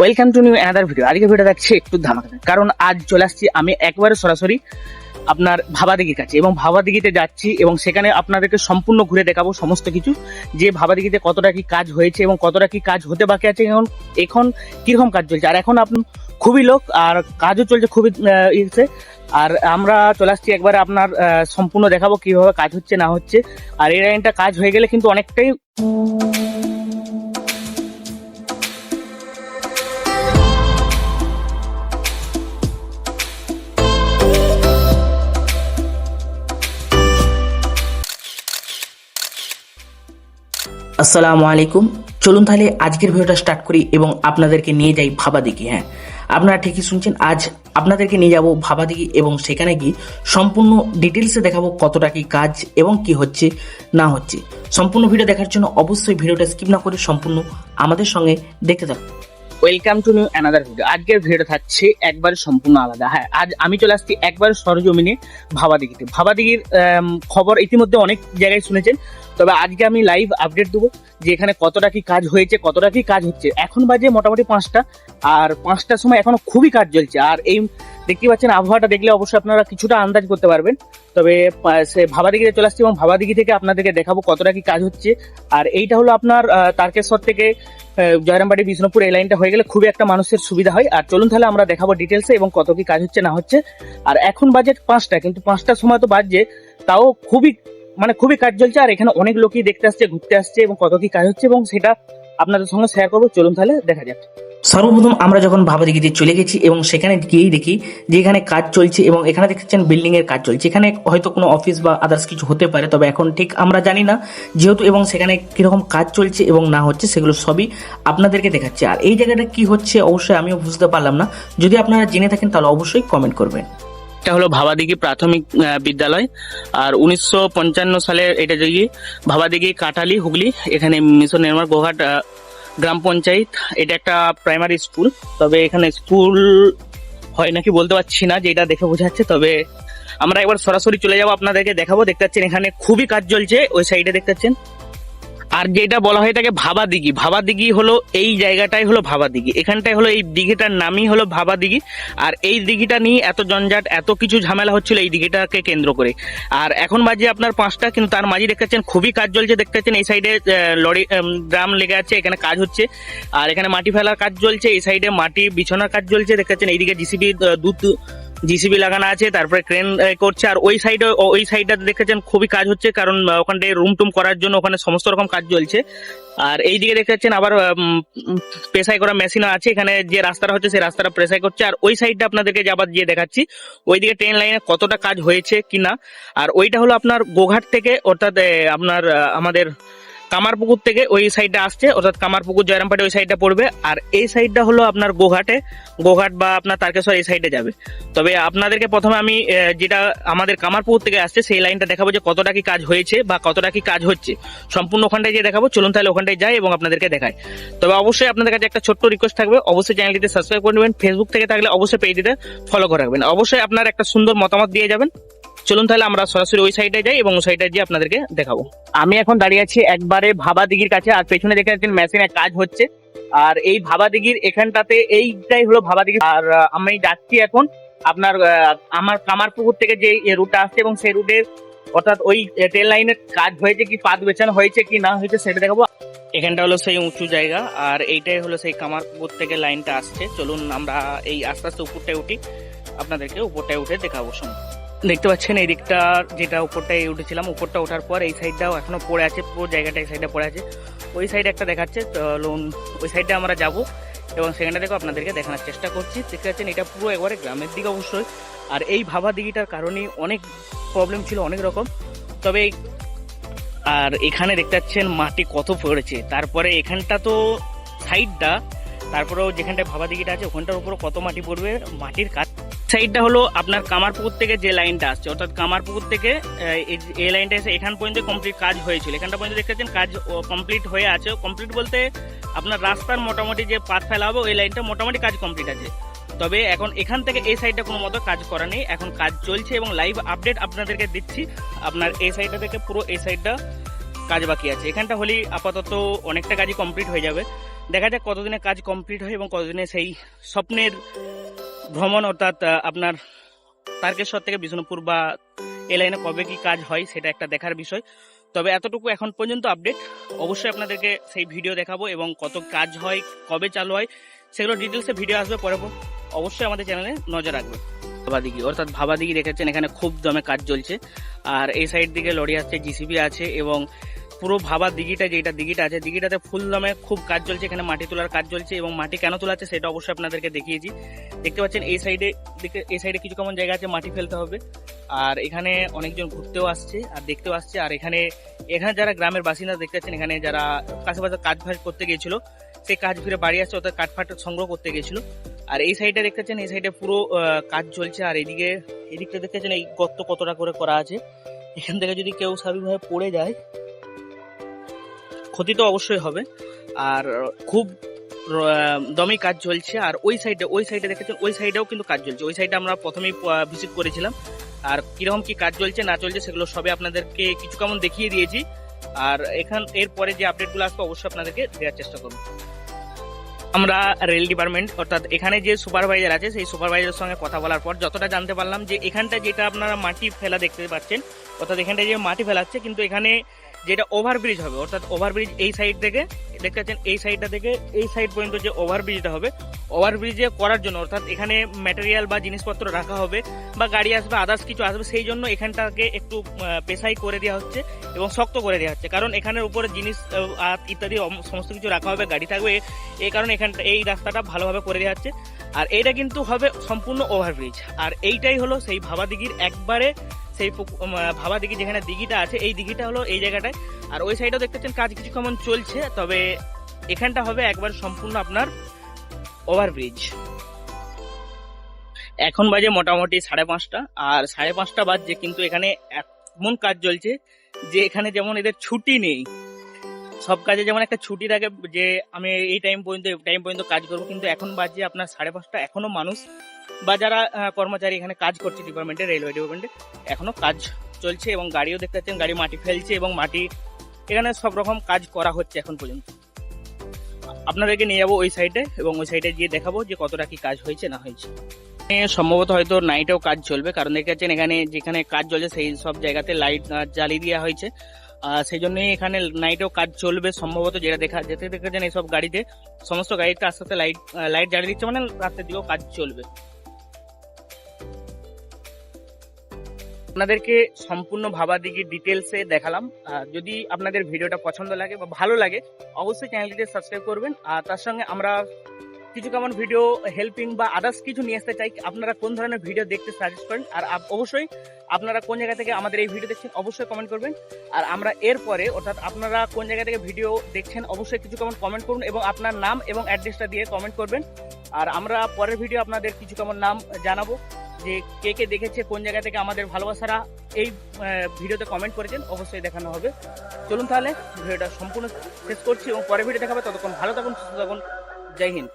Welcome to new another video আজকে video দেখছি একটু ধামাকা। কারণ আজ চলে আসছি আমি একবারে সরাসরি আপনার ভাবাদিঘির কাছে। এবং ভাবাদিঘিতে যাচ্ছি এবং সেখানে আপনাদেরকে সম্পূর্ণ ঘুরে দেখাবো সমস্ত কিছু। যে ভাবাদিঘিতে কতটা কি কাজ হয়েছে এবং কতটা কি কাজ হতে বাকি আছে এখন এখন কীরকম কাজ চলছে। আর এখন আপনি খুবই লোক, আর কাজও চলছে খুবই ইসে আর আমরা চলে আসছি একবারে আপনার সম্পূর্ণ দেখাবো কীভাবে কাজ হচ্ছে না হচ্ছে। আর এই লাইনটা কাজ হয়ে গেলে কিন্তু অনেকটাই আসসালামু আলাইকুম। চলুন তাহলে আজকের ভিডিওটা স্টার্ট করি এবং আপনাদেরকে নিয়ে যাই ভাবাদিঘি হ্যাঁ। আপনারা ঠিকই শুনছেন, আজ আপনাদেরকে নিয়ে যাব ভাবাদিঘি এবং সেখানে গিয়ে সম্পূর্ণ ডিটেলসে দেখাবো কতটা কি কাজ এবং কি হচ্ছে, না হচ্ছে। সম্পূর্ণ ভিডিও দেখার জন্য অবশ্যই ভিডিওটা স্কিপ না করে সম্পূর্ণ আমাদের সঙ্গে দেখতে থাকুন। Welcome to new another video আজকের ভিডিওটা থাকছে একবারে সম্পূর্ণ আলাদা হ্যাঁ। আজ আমি চলে আসছি একবার সরজমিনে ভাবাদিঘিতে ভাবাদিঘির খবর ইতিমধ্যে অনেক জায়গায় শুনেছেন। তবে আজকে আমি লাইভ আপডেট দেবো যে এখানে কতটা কি কাজ হয়েছে, কতটা কি কাজ হচ্ছে। এখন বাজে মোটামুটি পাঁচটা, আর পাঁচটার সময় এখনও খুবই কাজ চলছে। আর এই দেখতে পাচ্ছেন, আবহাওয়াটা দেখলে অবশ্যই আপনারা কিছুটা আন্দাজ করতে পারবেন। তবে সে ভাবাদিঘিতে চলে আসছে এবং ভাবাদিঘি থেকে আপনাদেরকে দেখাবো কতটা কি কাজ হচ্ছে। আর এইটা হলো আপনার তারকেশ্বর থেকে জয়রামবাড়ি, বিষ্ণুপুর, এই লাইনটা হয়ে গেলে খুবই একটা মানুষের সুবিধা হয়। আর চলুন তাহলে আমরা দেখাবো ডিটেলসে এবং কত কি কাজ হচ্ছে না হচ্ছে। আর এখন বাজেট পাঁচটা, কিন্তু পাঁচটার সময় তো বাজছে, তাও খুবই মানে খুবই কাজ চলছে, আর এখানে অনেক লোকই দেখতে আসছে, ঘুরতে আসছে এবং কত কি কাজ হচ্ছে এবং সেটা আপনাদের সঙ্গে শেয়ার করব। চলুন তাহলে দেখা যাক। সর্বপ্রথম আমরা যখন ভাবাদিঘিতে চলে গেছি এবং সেখানে গিয়েই দেখি যে এখানে কাজ চলছে এবং এখানে দেখছেন বিল্ডিং এর কাজ চলছে। এখানে হয়তো কোনো অফিস বা আদার্স কিছু হতে পারে, তবে এখন ঠিক আমরা জানি না। যেহেতু এবং সেখানে কীরকম কাজ চলছে এবং না হচ্ছে, সেগুলো সবই আপনাদেরকে দেখাচ্ছে। আর এই জায়গাটা কি হচ্ছে, অবশ্যই আমিও বুঝতে পারলাম না। যদি আপনারা জেনে থাকেন, তাহলে অবশ্যই কমেন্ট করবেন। এটা হলো ভাবাদিঘি প্রাথমিক বিদ্যালয়। আর উনিশশো পঞ্চান্ন সালে এটা যে ভাবাদিঘি কাটালি হুগলি, এখানে মিশন নির্মাণ গোঘাট গ্রাম পঞ্চায়েত। এটা একটা প্রাইমারি স্কুল, তবে এখানে স্কুল হয় নাকি বলতে পারছি না, যে এটা দেখে বোঝা যাচ্ছে, তবে আমরা একবার সরাসরি চলে যাব, আপনাদেরকে দেখাবো। দেখতে পাচ্ছেন এখানে খুবই কাজ চলছে, ওই সাইডে দেখতে পাচ্ছেন। আর যেটা বলা হয় থাকে ভাবা দিঘি ভাবা দিঘি হলো এই জায়গাটাই হলো ভাবা দিঘি এখানটাই হলো এই দিঘিটার নামই হলো ভাবা দিঘি আর এই দিঘিটা নিয়ে এত জঞ্জাট, এত কিছু ঝামেলা হচ্ছিল এই দিঘিটাকে কেন্দ্র করে। আর এখন বাজে আপনার পাঁচটা, কিন্তু তার মাঝে দেখতে পাচ্ছেন খুবই কাজ চলছে। দেখতে পাচ্ছেন এই সাইডে লরি ড্রাম লেগে আছে, এখানে কাজ হচ্ছে। আর এখানে মাটি ফেলার কাজ চলছে, এই সাইডে মাটি বিছানার কাজ চলছে। দেখতে পাচ্ছেন এইদিকে জিসিবি দুধ জিসিবি লাগানো আছে, তারপরে ক্রেন করছে। আর ওই সাইডে ওই সাইডটাতে দেখেছেন খুবই কাজ হচ্ছে, কারণ ওখানটায় রুম টুম করার জন্য ওখানে সমস্ত রকম কাজ চলছে। আর এই দিকে দেখতে পাচ্ছেন আবার পেশাই করা মেশিনও আছে, এখানে যে রাস্তাটা হচ্ছে সেই রাস্তাটা প্রেসাই করছে। আর ওই সাইডটা আপনাদেরকে যে আবার গিয়ে দেখাচ্ছি, ওইদিকে ট্রেন লাইনে কতটা কাজ হয়েছে কি না আর ওইটা হলো আপনার গোঘাট থেকে, অর্থাৎ আপনার আমাদের কামারপুকুর থেকে ওই সাইডটা আসছে, অর্থাৎ কামারপুকুর জয়রামপাটে ওই সাইডটা পড়বে। আর এই সাইডটা হলো আপনার গোঘাটে। গোঘাট বা আপনার তারকেশ্বর এই সাইডে যাবে। তবে আপনাদেরকে প্রথমে আমি যেটা আমাদের কামারপুকুর থেকে আসছে, সেই লাইনটা দেখাবো যে কতটা কি কাজ হয়েছে বা কতটা কি কাজ হচ্ছে। সম্পূর্ণ ওখানটায় যে দেখাবো। চলুন তাহলে ওখানটায় যাই এবং আপনাদেরকে দেখাই। তবে অবশ্যই আপনাদের কাছে একটা ছোট্ট রিকোয়েস্ট থাকবে। অবশ্যই চ্যানেলটিতে সাবস্ক্রাইব করে নেবেন। ফেসবুক থেকে থাকলে অবশ্যই পেজটিতে ফলো করে রাখবেন। অবশ্যই আপনার একটা সুন্দর মতামত দিয়ে যাবেন। চলুন তাহলে আমরা সরাসরি ওই সাইডে যাই এবং ওই সাইডে গিয়ে আপনাদেরকে দেখাবো। আমি এখন দাঁড়িয়ে আছি একবারে ভাবা দিঘির কাছে, আর পেছনে দেখে যাচ্ছেন মেশিনে কাজ হচ্ছে। আর এই ভাবা দিঘির এখানটাতে এইটাই হলো ভাবা দিঘি। আর আমি যাচ্ছি এখন আপনার আমার কামারপুকুর থেকে যে রুটটা আসছে এবং সেই রুটের অর্থাৎ ওই ট্রেন লাইনের কাজ হয়েছে কি পাত বেছানো হয়েছে কি, না হয়েছে সেটা দেখাবো। এখানটা হলো সেই উঁচু জায়গা, আর এইটাই হলো সেই কামারপুকুর থেকে লাইনটা আসছে। চলুন আমরা এই আস্তে আস্তে উপরটায় উঠি। আপনাদেরকে উপরটায় উঠে দেখাবো সময় দেখতে পাচ্ছেন, এই দিকটা যেটা উপরটায় উঠেছিলাম, উপরটা ওঠার পর এই সাইডটাও এখনও পড়ে আছে, পুরো জায়গাটা এই সাইডটা পড়ে আছে। ওই সাইডে একটা দেখাচ্ছে লোন ওই সাইডে আমরা যাব এবং সেখানটা দেখো আপনাদেরকে দেখানোর চেষ্টা করছি। দেখতে পাচ্ছেন, এটা পুরো একবারে গ্রামের দিকে অবশ্যই। আর এই ভাবা দিঘিটার কারণে অনেক প্রবলেম ছিল, অনেক রকম। তবে আর এখানে দেখতে পাচ্ছেন, মাটি কত পড়েছে। তারপরে এখানটা তো সাইডটা তারপরেও যেখানটায় ভাবা দিঘিটা আছে, ওখানটার উপরে কত মাটি পড়বে, মাটির কাজ সাইডটা হলো আপনার কামারপুকুর থেকে যে লাইনটা আসছে, অর্থাৎ কামারপুকুর থেকে এই লাইনটা এসে এখান পর্যন্ত কমপ্লিট কাজ হয়েছিল। এখানটা পর্যন্ত দেখতে পাচ্ছেন কাজ কমপ্লিট হয়ে আছে। কমপ্লিট বলতে আপনার রাস্তার মোটামুটি যে পাত ফেলা হবে, ওই লাইনটা মোটামুটি কাজ কমপ্লিট আছে। তবে এখন এখান থেকে এই সাইডটা কোনো মতো কাজ করা নেই। এখন কাজ চলছে এবং লাইভ আপডেট আপনাদেরকে দিচ্ছি। আপনার এই সাইডটা থেকে পুরো এই সাইডটা কাজ বাকি আছে। এখানটা হলেই আপাতত অনেকটা কাজই কমপ্লিট হয়ে যাবে। দেখা যাক কতদিনে কাজ কমপ্লিট হয় এবং কতদিনে সেই স্বপ্নের ভ্রমণ অর্থাৎ আপনার তারকেশ্বর থেকে বিষ্ণুপুর বা এ লাইনে কবে কি কাজ হয় সেটা একটা দেখার বিষয়। তবে এতটুকু এখন পর্যন্ত আপডেট অবশ্যই আপনাদেরকে সেই ভিডিও দেখাবো এবং কত কাজ হয়, কবে চালু হয়, সেগুলো ডিটেলসে ভিডিও আসবে পরে অবশ্যই আমাদের চ্যানেলে নজর রাখবে ভাবাদিঘি, অর্থাৎ ভাবাদিঘি দেখেছেন এখানে খুব দমে কাজ চলছে। আর এই সাইড দিকে লরি আছে জিসিবি আছে এবং পুরো ভাবা দিঘিটা যেটা দিঘিটা আছে। দিঘিটাতে ফুল দমে খুব কাজ চলছে, এখানে মাটি তোলার কাজ চলছে এবং মাটি কেন তোলা আছে সেটা অবশ্যই আপনাদেরকে দেখিয়েছি। দেখতে পাচ্ছেন, এই সাইডে দিকে এই সাইডে কিছু কেমন জায়গা আছে, মাটি ফেলতে হবে। আর এখানে অনেকজন ঘুরতেও আসছে আর দেখতেও আসছে। আর এখানে এখানে যারা গ্রামের বাসিন্দা দেখতে পাচ্ছেন, এখানে যারা কাছাপাশি কাজ ফাজ করতে গিয়েছিল সেই কাজ ফিরে বাড়ি আসছে, অর্থাৎ কাঠ ফাট সংগ্রহ করতে গিয়েছিল। আর এই সাইডে দেখতে পাচ্ছেন, এই সাইডে পুরো কাজ চলছে। আর এদিকে, এদিকটা দেখতে পাচ্ছেন, এই গর্ত কতটা করে করা আছে। এখান থেকে যদি কেউ স্বাভাবিকভাবে পড়ে যায় ক্ষতি তো অবশ্যই হবে। আর খুব দমে কাজ চলছে। আর ওই সাইডে ওই সাইডে দেখেছেন, ওই সাইডেও কিন্তু কাজ চলছে। ওই সাইডে আমরা প্রথমেই ভিজিট করেছিলাম। আর কীরকম কি কাজ চলছে, না চলছে, সেগুলো সবে আপনাদেরকে কিছু কেমন দেখিয়ে দিয়েছি। আর এখান, এরপরে যে আপডেটগুলো আসবে, অবশ্যই আপনাদেরকে দেওয়ার চেষ্টা করব। আমরা রেল ডিপার্টমেন্ট অর্থাৎ এখানে যে সুপারভাইজার আছে, সেই সুপারভাইজারের সঙ্গে কথা বলার পর যতটা জানতে পারলাম যে এখানটা যেটা আপনারা মাটি ফেলা দেখতে পাচ্ছেন, অর্থাৎ এখানটা যে মাটি ফেলাচ্ছে, কিন্তু এখানে যেটা ওভারব্রিজ হবে, অর্থাৎ ওভারব্রিজ এই সাইড থেকে, দেখতে পাচ্ছেন এই সাইডটা থেকে এই সাইড পর্যন্ত যে ওভারব্রিজটা হবে ওভারব্রিজে করার জন্য, অর্থাৎ এখানে ম্যাটেরিয়াল বা জিনিসপত্র রাখা হবে বা গাড়ি আসবে আদার্স কিছু আসবে, সেই জন্য এখানটাকে একটু পেশাই করে দেওয়া হচ্ছে এবং শক্ত করে দেওয়া হচ্ছে। কারণ এখানের উপরে জিনিস ইত্যাদি সমস্ত কিছু রাখা হবে, গাড়ি থাকবে এই কারণে এখানটা এই রাস্তাটা ভালোভাবে করে দেওয়া হচ্ছে। আর এইটা কিন্তু হবে সম্পূর্ণ ওভারব্রিজ আর এইটাই হলো সেই ভাবা দিঘির একবারে সেই ভাবা দিঘি যেখানে দিঘিটা আছে, এই দিঘিটা হলো এই জায়গাটায়। আর ওই সাইডেও দেখতে পাচ্ছেন কাজ কিছু কেমন চলছে, তবে এখানটা হবে একবার সম্পূর্ণ আপনার ওভারব্রিজ এখন বাজে মোটামুটি সাড়ে পাঁচটা, আর সাড়ে পাঁচটা বাজছে কিন্তু এখানে এমন কাজ চলছে যে এখানে যেমন এদের ছুটি নেই। সব কাজে যেমন একটা ছুটি থাকে, যে আমি এই টাইম পর্যন্ত টাইম পর্যন্ত কাজ করব, কিন্তু এখন বাজে আপনার সাড়ে পাঁচটা, এখনও মানুষ বা যারা কর্মচারী এখানে কাজ করছে ডিপার্টমেন্টে রেলওয়ে ডিপার্টমেন্টে এখনও কাজ চলছে এবং গাড়িও দেখতে পাচ্ছেন, গাড়ি মাটি ফেলছে এবং মাটি, এখানে সব রকম কাজ করা হচ্ছে এখন পর্যন্ত। আপনাদেরকে নিয়ে যাব ওই সাইডে এবং ওই সাইডে গিয়ে দেখাবো যে কতটা কি কাজ হয়েছে, না হয়েছে। সম্ভবত হয়তো নাইটেও কাজ চলবে, কারণ দেখতে পাচ্ছেন এখানে যেখানে কাজ চলছে সেই সব জায়গাতে লাইট জ্বালিয়ে দেওয়া হয়েছে। সেই জন্যই এখানে নাইটেও কাজ চলবে সম্ভবত, যেটা দেখা, যেতে দেখেছেন এইসব গাড়িতে, সমস্ত গাড়িতে আস্তে আস্তে লাইট লাইট জ্বালিয়ে দিচ্ছে মানে রাতের দিকেও কাজ চলবে। আপনাদেরকে সম্পূর্ণ ভাবা দিকে ডিটেলসে দেখালাম। যদি আপনাদের ভিডিওটা পছন্দ লাগে বা ভালো লাগে, অবশ্যই চ্যানেলটিতে সাবস্ক্রাইব করবেন। আর তার সঙ্গে আমরা কিছু কেমন ভিডিও হেল্পিং বা আদার্স কিছু নিয়ে আসতে চাই, আপনারা কোন ধরনের ভিডিও দেখতে সাজেস্ট করেন? আর অবশ্যই আপনারা কোন জায়গা থেকে আমাদের এই ভিডিও দেখছেন, অবশ্যই কমেন্ট করবেন। আর আমরা এরপরে, অর্থাৎ আপনারা কোন জায়গা থেকে ভিডিও দেখছেন, অবশ্যই কিছু কেমন কমেন্ট করুন এবং আপনার নাম এবং অ্যাড্রেসটা দিয়ে কমেন্ট করবেন। আর আমরা পরের ভিডিও আপনাদের কিছু কেমন নাম জানাব। যে কে কে দেখেছে, কোন জায়গা থেকে আমাদের ভালোবাসারা এই ভিডিওতে কমেন্ট করেছেন, অবশ্যই দেখানো হবে। চলুন তাহলে, ভিডিওটা সম্পূর্ণ শেষ করছি এবং পরে ভিডিও দেখাবে। ততক্ষণ ভালো থাকুন, সুস্থ থাকুন। জয় হিন্দ।